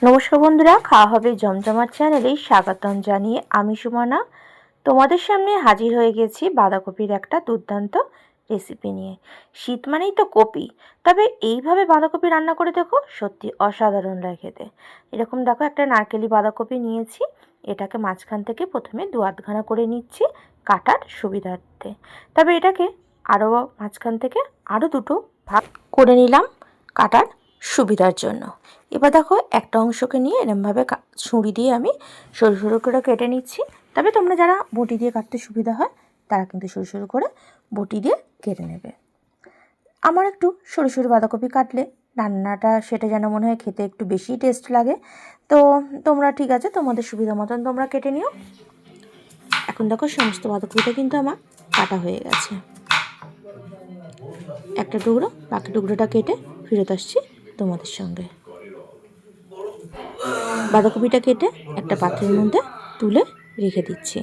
নমস্কার বন্ধুরা, খাওয়া হবে জমজমাট চ্যানেলে স্বাগতম জানিয়ে আমি সুমনা। তোমাদের সামনে হাজির হয়ে গেছি বাঁধাকপির একটা দুর্দান্ত রেসিপি নিয়ে। শীত মানেই তো কপি, তবে এইভাবে বাঁধাকপি রান্না করে দেখো সত্যি অসাধারণ লাগে খেতে। এরকম দেখো একটা নারকেলি বাঁধাকপি নিয়েছি, এটাকে মাঝখান থেকে প্রথমে দু আধখানা করে নিচ্ছি কাটার সুবিধার্থে। তবে এটাকে আরও মাঝখান থেকে আরও দুটো ভাগ করে নিলাম কাটার সুবিধার জন্য। এবার দেখো একটা অংশকে নিয়ে এরমভাবে ছুরি দিয়ে আমি সরু সরু করে কেটে নিচ্ছি। তবে তোমরা যারা বটি দিয়ে কাটতে সুবিধা হয়, তারা কিন্তু সরু সরু করে বটি দিয়ে কেটে নেবে। আমার একটু সরু সরু বাঁধাকপি কাটলে রান্নাটা সেটা যেন মনে হয় খেতে একটু বেশি টেস্ট লাগে। তো তোমরা ঠিক আছে, তোমাদের সুবিধা মতন তোমরা কেটে নিও। এখন দেখো সমস্ত বাঁধাকপিটা কিন্তু আমার কাটা হয়ে গেছে। একটা টুকরো, বাকি টুকরোটা কেটে ফেরত আসছি। তোমাদের সঙ্গে। বাঁধাকপিটা কেটে একটা পাত্রের মধ্যে তুলে রেখে দিচ্ছি।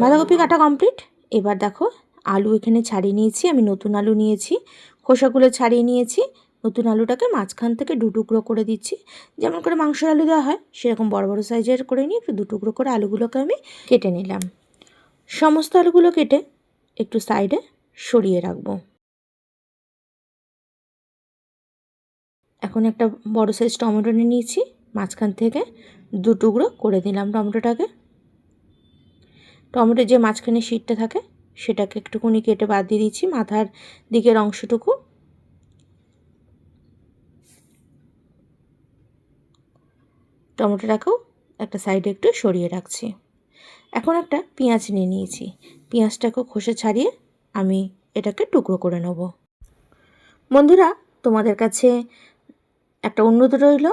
বাঁধাকপি কাটা কমপ্লিট। এবার দেখো, আলু এখানে ছাড়িয়ে নিয়েছি। আমি নতুন আলু নিয়েছি, খোসাগুলো ছাড়িয়ে নিয়েছি। নতুন আলুটাকে মাঝখান থেকে দু টুকরো করে দিচ্ছি। যেমন করে মাংসের আলু দেওয়া হয়, সেরকম বড় বড় সাইজের করে নিয়ে একটু দু টুকরো করে আলুগুলোকে আমি কেটে নিলাম। সমস্ত আলুগুলো কেটে একটু সাইডে সরিয়ে রাখব। এখন একটা বড় সাইজ টমেটো নিয়ে নিয়েছি। মাঝখান থেকে দু টুকরো করে দিলাম টমেটোটাকে। টমেটোর যে মাঝখানে শীতটা থাকে, সেটাকে একটুখানি কেটে বাদ দিয়ে দিচ্ছি মাথার দিকের অংশটুকু। টমেটোটাকেও একটা সাইডে একটু সরিয়ে রাখছি। এখন একটা পেঁয়াজ নিয়ে নিয়েছি। পেঁয়াজটাকেও খোসা ছাড়িয়ে আমি এটাকে টুকরো করে নেব। বন্ধুরা, তোমাদের কাছে একটা অনুরোধ রইল,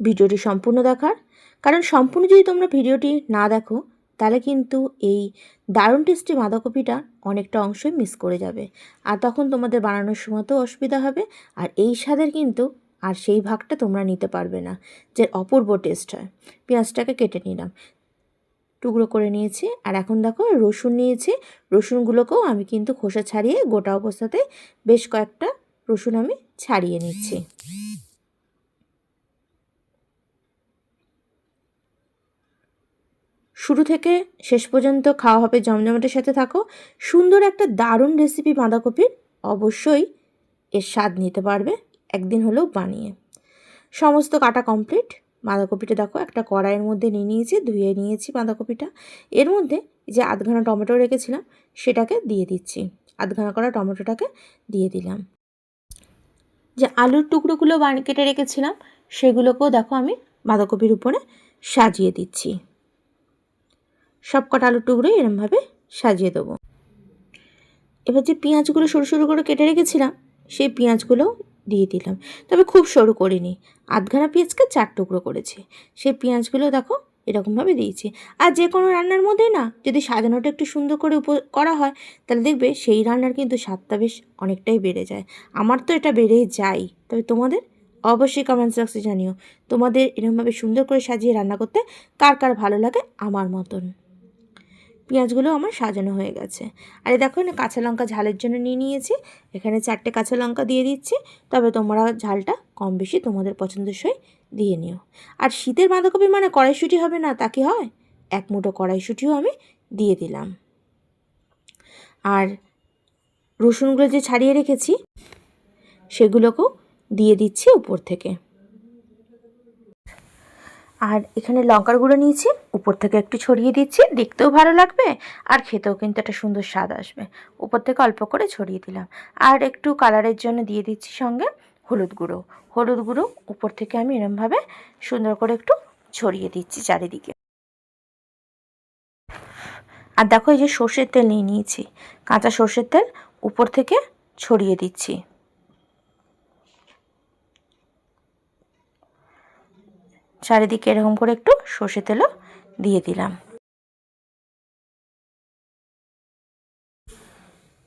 ভিডিওটি সম্পূর্ণ দেখার। কারণ সম্পূর্ণ যদি তোমরা ভিডিওটি না দেখো, তাহলে কিন্তু এই দারুণ টেস্টি বাঁধাকপিটা অনেকটা অংশই মিস করে যাবে। আর তখন তোমাদের বানানোর সময়তেও অসুবিধা হবে, আর এই স্বাদের কিন্তু আর সেই ভাগটা তোমরা নিতে পারবে না, যে অপূর্ব টেস্ট হয়। পেঁয়াজটাকে কেটে নিলাম। টুকরো করে নিয়েছি, আর এখন দেখো রসুন নিয়েছি। রসুনগুলোকেও আমি কিন্তু খোসা ছাড়িয়ে গোটা অবস্থাতে বেশ কয়েকটা রসুন আমি ছাড়িয়ে নিচ্ছি। শুরু থেকে শেষ পর্যন্ত খাওয়া হবে জমজমাটের সাথে থাকো। সুন্দর একটা দারুণ রেসিপি বাঁধাকপির অবশ্যই এর স্বাদ নিতে পারবে, একদিন হলেও বানিয়ে। সমস্ত কাটা কমপ্লিট বাঁধাকপিটা দেখো, একটা কড়াইয়ের মধ্যে নিয়ে নিয়েছি, ধুয়ে নিয়েছি বাঁধাকপিটা। এর মধ্যে যে আধখানা টমেটো রেখেছিলাম, সেটাকে দিয়ে দিচ্ছি। আধখানা করা টমেটোটাকে দিয়ে দিলাম। যে আলুর টুকরোগুলো কেটে রেখেছিলাম, সেগুলোকেও দেখো আমি বাঁধাকপির উপরে সাজিয়ে দিচ্ছি। সব কটা আলুর টুকরো এরমভাবে সাজিয়ে দেবো। এবার যে পেঁয়াজগুলো সরু সরু করে কেটে রেখেছিলাম, সেই পেঁয়াজগুলো দিয়ে দিলাম। তবে খুব সরু করিনি, আধখানা পেঁয়াজকে চার টুকরো করেছি। সেই পেঁয়াজগুলো দেখো এরকমভাবে দিয়েছি। আর যে কোনো রান্নার মধ্যে না, যদি সাজানোটা একটু সুন্দর করে উপ করা হয়, তাহলে দেখবে সেই রান্নার কিন্তু স্বাদটা বেশ অনেকটাই বেড়ে যায়। আমার তো এটা বেড়েই যায়। তবে তোমাদের অবশ্যই কমেন্টস বক্সে জানিও, তোমাদের এরকমভাবে সুন্দর করে সাজিয়ে রান্না করতে কার কার ভালো লাগে আমার মতন। পেঁয়াজগুলো আমার সাজানো হয়ে গেছে। আর দেখো না কাঁচা লঙ্কা ঝালের জন্য নিয়ে নিয়েছি। এখানে চারটে কাঁচা লঙ্কা দিয়ে দিচ্ছি। তবে তোমরা ঝালটা কম বেশি তোমাদের পছন্দসই দিয়ে নিও। আর শীতের বাঁধাকপি মানে কড়াইশুঁটি হবে না, তা কি হয়? এক মুঠো কড়াইশুঁটিও আমি দিয়ে দিলাম। আর রসুনগুলো যে ছাড়িয়ে রেখেছি, সেগুলোকেও দিয়ে দিচ্ছি উপর থেকে। আর এখানে লঙ্কার গুঁড়ো নিয়েছি, উপর থেকে একটু ছড়িয়ে দিচ্ছি, দেখতেও ভালো লাগবে আর খেতেও কিন্তু একটা সুন্দর স্বাদ আসবে। উপর থেকে অল্প করে ছড়িয়ে দিলাম। আর একটু কালারের জন্য দিয়ে দিচ্ছি সঙ্গে হলুদ গুঁড়ো। হলুদ গুঁড়ো উপর থেকে আমি এরমভাবে সুন্দর করে একটু ছড়িয়ে দিচ্ছি চারিদিকে। আর দেখো এই যে সর্ষের তেল নিয়ে নিয়েছি। কাঁচা সর্ষের তেল উপর থেকে ছড়িয়ে দিচ্ছি। চারিদিকে এরকম করে একটু সর্ষে তেলও দিয়ে দিলাম।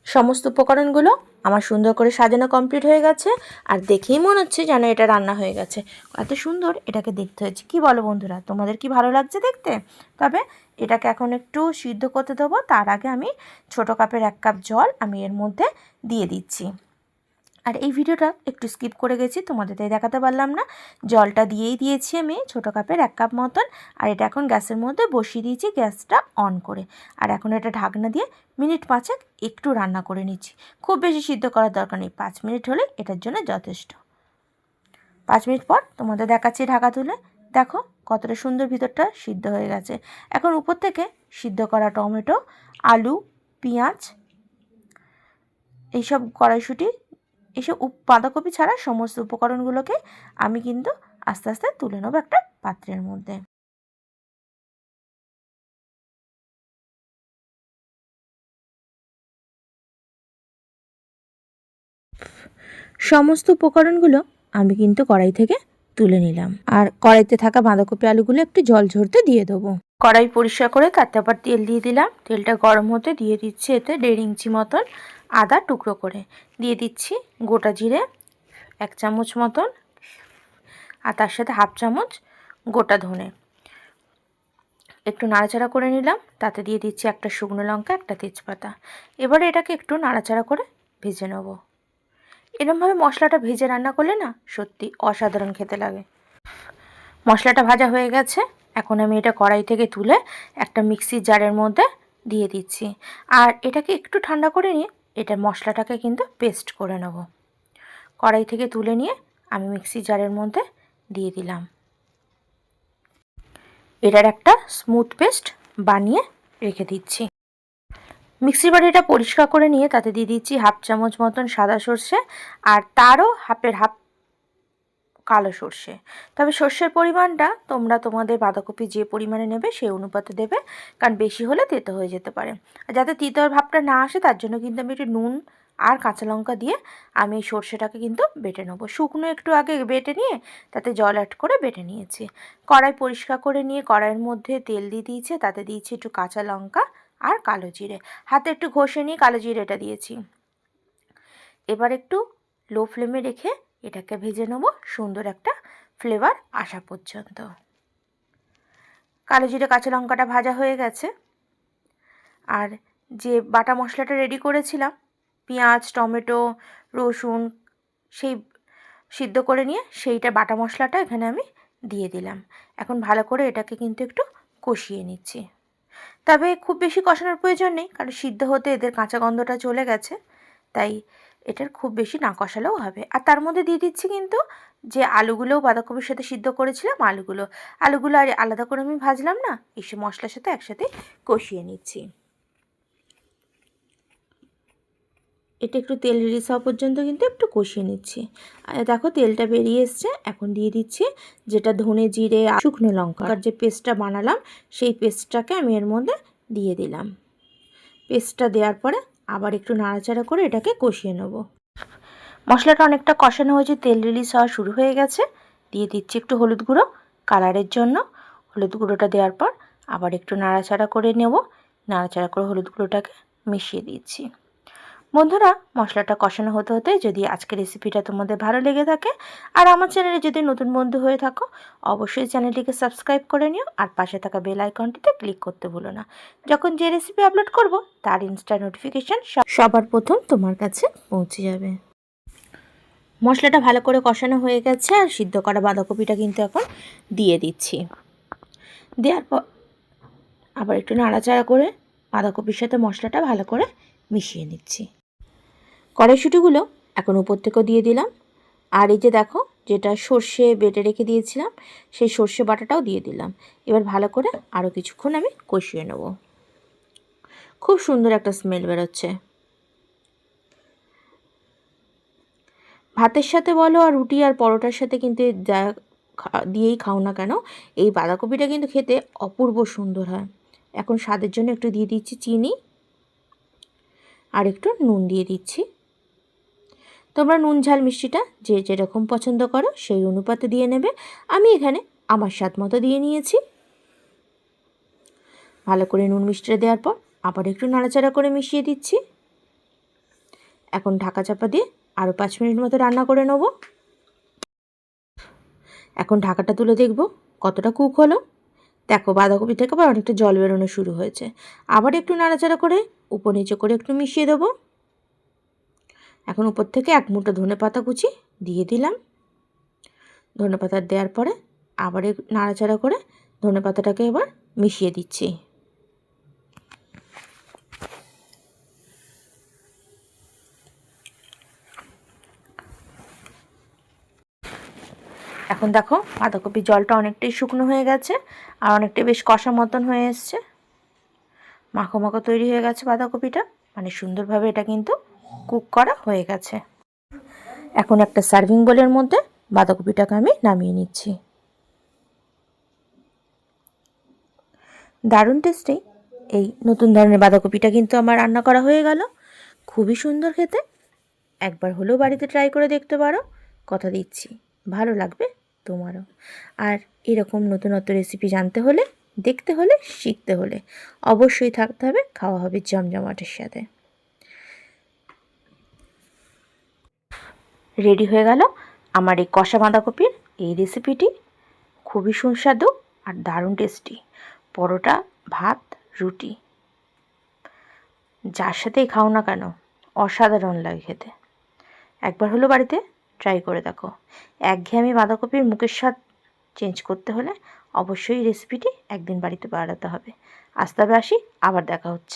সমস্ত উপকরণগুলো আমার সুন্দর করে সাজানো কমপ্লিট হয়ে গেছে, আর দেখেই মনে হচ্ছে যেন এটা রান্না হয়ে গেছে। এত সুন্দর এটাকে দেখতে হয়েছে। কি বলো বন্ধুরা, তোমাদের কি ভালো লাগছে দেখতে? তবে এটাকে এখন একটু সিদ্ধ করতে দেবো, তার আগে আমি ছোটো কাপের এক কাপ জল আমি এর মধ্যে দিয়ে দিচ্ছি। আর এই ভিডিওটা একটু স্কিপ করে গেছি, তোমাদের তাই দেখাতে পারলাম না। জলটা দিয়েই দিয়েছি আমি, ছোটো কাপের এক কাপ মতন। আর এটা এখন গ্যাসের মধ্যে বসিয়ে দিয়েছি গ্যাসটা অন করে। আর এখন এটা ঢাকনা দিয়ে মিনিট পাঁচেক একটু রান্না করে নিচ্ছি। খুব বেশি সিদ্ধ করার দরকার নেই, পাঁচ মিনিট হলে এটার জন্য যথেষ্ট। পাঁচ মিনিট পর তোমাদের দেখাচ্ছি ঢাকা তুলে। দেখো কতটা সুন্দর ভিতরটা সিদ্ধ হয়ে গেছে। এখন উপর থেকে সিদ্ধ করা টমেটো, আলু, পেঁয়াজ, এইসব কড়াইশুঁটি এইসব উপ, বাঁধাকপি ছাড়া সমস্ত উপকরণগুলোকে আমি কিন্তু আস্তে আস্তে তুলে নেব একটা পাত্রের মধ্যে। সমস্ত উপকরণগুলো আমি কিন্তু কড়াই থেকে তুলে নিলাম। আর কড়াইতে থাকা বাঁধাকপি আলুগুলো একটু জল ঝরতে দিয়ে দেবো। কড়াই পরিষ্কার করে তাতে আবার তেল দিয়ে দিলাম। তেলটা গরম হতে দিয়ে দিচ্ছি এতে দেড় ইঞ্চি মতন আদা টুকরো করে। দিয়ে দিচ্ছি গোটা জিরে এক চামচ মতন আর তার সাথে হাফ চামচ গোটা ধনে। একটু নাড়াচাড়া করে নিলাম, তাতে দিয়ে দিচ্ছি একটা শুকনো লঙ্কা, একটা তেজপাতা। এবারে এটাকে একটু নাড়াচাড়া করে ভেজে নেব। এরমভাবে মশলাটা ভেজে রান্না করলে না সত্যি অসাধারণ খেতে লাগে। মশলাটা ভাজা হয়ে গেছে, এখন আমি এটা কড়াই থেকে তুলে একটা মিক্সির জারের মধ্যে দিয়ে দিচ্ছি। আর এটাকে একটু ঠান্ডা করে নিয়ে এটা মশলাটাকে কিন্তু পেস্ট করে নেব। কড়াই থেকে তুলে নিয়ে আমি মিক্সি জারের মধ্যে দিয়ে দিলাম। এটার একটা স্মুথ পেস্ট বানিয়ে রেখে দিচ্ছি। মিক্সি বাড়িটা পরিষ্কার করে নিয়ে তাতে দিয়ে দিচ্ছি হাফ চামচ মতন সাদা সর্ষে আর তারও হাফের হাফ কালো সর্ষে। তবে সর্ষের পরিমাণটা তোমরা তোমাদের বাঁধাকপি যে পরিমাণে নেবে সেই অনুপাতে দেবে, কারণ বেশি হলে তেতো হয়ে যেতে পারে। যাতে তিতোর ভাবটা না আসে, তার জন্য কিন্তু আমি একটু নুন আর কাঁচা লঙ্কা দিয়ে আমি এই সর্ষেটাকে কিন্তু বেটে নেব। শুকনো একটু আগে বেটে নিয়ে তাতে জল অ্যাড করে বেটে নিয়েছি। কড়াই পরিষ্কার করে নিয়ে কড়াইয়ের মধ্যে তেল দিয়ে দিয়েছে, তাতে দিয়েছি একটু কাঁচা লঙ্কা আর কালো জিরে। হাতে একটু ঘষে নিয়ে কালো জিরেটা দিয়েছি। এবার একটু লো ফ্লেমে রেখে এটাকে ভেজে নেব, সুন্দর একটা ফ্লেভার আসা পর্যন্ত। কালো জিরে কাঁচা লঙ্কাটা ভাজা হয়ে গেছে। আর যে বাটা মশলাটা রেডি করেছিলাম, পেঁয়াজ, টমেটো, রসুন, সেই সিদ্ধ করে নিয়ে সেইটা বাটা মশলাটা এখানে আমি দিয়ে দিলাম। এখন ভালো করে এটাকে কিন্তু একটু কষিয়ে নিচ্ছি। তবে খুব বেশি কষানোর প্রয়োজন নেই, কারণ সিদ্ধ হতে এদের কাঁচা গন্ধটা চলে গেছে, তাই এটার খুব বেশি না কষালেও হবে। আর তার মধ্যে দিয়ে দিচ্ছি কিন্তু যে আলুগুলোও বাঁধাকপির সাথে সিদ্ধ করেছিলাম আলুগুলো। আলুগুলো আর আলাদা করে আমি ভাজলাম না এসে মশলার সাথে একসাথে কষিয়ে নিচ্ছি। এটা একটু তেল রিলিজ হওয়া পর্যন্ত কিন্তু একটু কষিয়ে নিচ্ছি। দেখো তেলটা বেরিয়ে এসছে, এখন দিয়ে দিচ্ছি যেটা ধনে জিরে শুকনো লঙ্কার যে পেস্টটা বানালাম, সেই পেস্টটাকে আমি এর মধ্যে দিয়ে দিলাম। পেস্টটা দেওয়ার পরে আবার একটু নাড়াচাড়া করে এটাকে কষিয়ে নেব। মশলাটা অনেকটা কষানো হয়েছে, তেল রিলিজ হওয়া শুরু হয়ে গেছে। দিয়ে দিচ্ছি একটু হলুদ গুঁড়ো কালারের জন্য। হলুদ গুঁড়োটা দেওয়ার পর আবার একটু নাড়াচাড়া করে নেব। নাড়াচাড়া করে হলুদ গুঁড়োটাকে মিশিয়ে দিচ্ছি। বন্ধুরা, মশলাটা কষানো হতে হতে যদি আজকের রেসিপিটা তোমাদের ভালো লেগে থাকে, আর আমার চ্যানেলে যদি নতুন বন্ধু হয়ে থাকো, অবশ্যই চ্যানেলটিকে সাবস্ক্রাইব করে নিও, আর পাশে থাকা বেল আইকনটিতে ক্লিক করতে ভুলো না। যখন যে রেসিপি আপলোড করব, তার ইনস্টা নোটিফিকেশান সবার প্রথম তোমার কাছে পৌঁছে যাবে। মশলাটা ভালো করে কষানো হয়ে গেছে, আর সিদ্ধ করা বাঁধাকপিটা কিন্তু এখন দিয়ে দিচ্ছি। দেওয়ার পর আবার একটু নাড়াচাড়া করে বাঁধাকপির সাথে মশলাটা ভালো করে মিশিয়ে নিচ্ছি। কড়াইশুটিগুলো এখন উপর থেকেও দিয়ে দিলাম। আর এই যে দেখো, যেটা সর্ষে বেটে রেখে দিয়েছিলাম, সেই সর্ষে বাটাটাও দিয়ে দিলাম। এবার ভালো করে আরও কিছুক্ষণ আমি কষিয়ে নেব। খুব সুন্দর একটা স্মেল বেরোচ্ছে। ভাতের সাথে বলো আর রুটি আর পরোটার সাথে কিন্তু যা দিয়েই খাও না কেন, এই বাঁধাকপিটা কিন্তু খেতে অপূর্ব সুন্দর হয়। এখন স্বাদের জন্য একটু দিয়ে দিচ্ছি চিনি আর একটু নুন দিয়ে দিচ্ছি। তোমরা নুন, ঝাল, মিষ্টিটা যে যেরকম পছন্দ করো সেই অনুপাতে দিয়ে নেবে। আমি এখানে আমার স্বাদ মতো দিয়ে নিয়েছি। ভালো করে নুন, মিষ্টিটা দেওয়ার পর আবার একটু নাড়াচাড়া করে মিশিয়ে দিচ্ছি। এখন ঢাকা চাপা দিয়ে আরও পাঁচ মিনিট মতো রান্না করে নেব। এখন ঢাকাটা তুলে দেখব কতটা কুক হলো। দেখো, বাঁধাকপি থেকে আবার অনেকটা জল বেরোনো শুরু হয়েছে। আবার একটু নাড়াচাড়া করে উপর নিচে করে একটু মিশিয়ে দেবো। এখন উপর থেকে এক মুঠো ধনে পাতা কুচি দিয়ে দিলাম। ধনে পাতা দেওয়ার পরে আবার নাড়াচাড়া করে ধনে পাতাটাকে এবার মিশিয়ে দিচ্ছি। এখন দেখো বাঁধাকপির জলটা অনেকটাই শুকনো হয়ে গেছে আর অনেকটাই বেশ কষা মতন হয়ে এসছে। মাখো মাখো তৈরি হয়ে গেছে বাঁধাকপিটা। মানে সুন্দরভাবে এটা কিন্তু কুক করা হয়ে গেছে। এখন একটা সার্ভিং বোলের মধ্যে বাঁধাকপিটাকে আমি নামিয়ে নিচ্ছি। দারুণ টেস্টি। এই নতুন ধরনের বাঁধাকপিটা কিন্তু আমার রান্না করা হয়ে গেল। খুবই সুন্দর খেতে। একবার হলেও বাড়িতে ট্রাই করে দেখতে পারো। কথা দিচ্ছি। ভালো লাগবে তোমারও। আর এরকম নতুনত্ব রেসিপি জানতে হলে, দেখতে হলে, শিখতে হলে অবশ্যই থাকতে হবে। খাওয়া হবে জমজমাটের সাথে। রেডি হয়ে গেল আমার এই কষা বাঁধাকপির এই রেসিপিটি। খুবই সুস্বাদু আর দারুণ টেস্টি। পরোটা, ভাত, রুটি। যার সাথেই খাও না কেন, অসাধারণ লাগে খেতে। একবার হলো বাড়িতে ট্রাই করে দেখো। একঘেয়েমি বাঁধাকপির মুখের স্বাদ চেঞ্জ করতে হলে অবশ্যই রেসিপিটি একদিন বাড়িতে বানাতে হবে। আস্তে আসি, আবার দেখা হচ্ছে।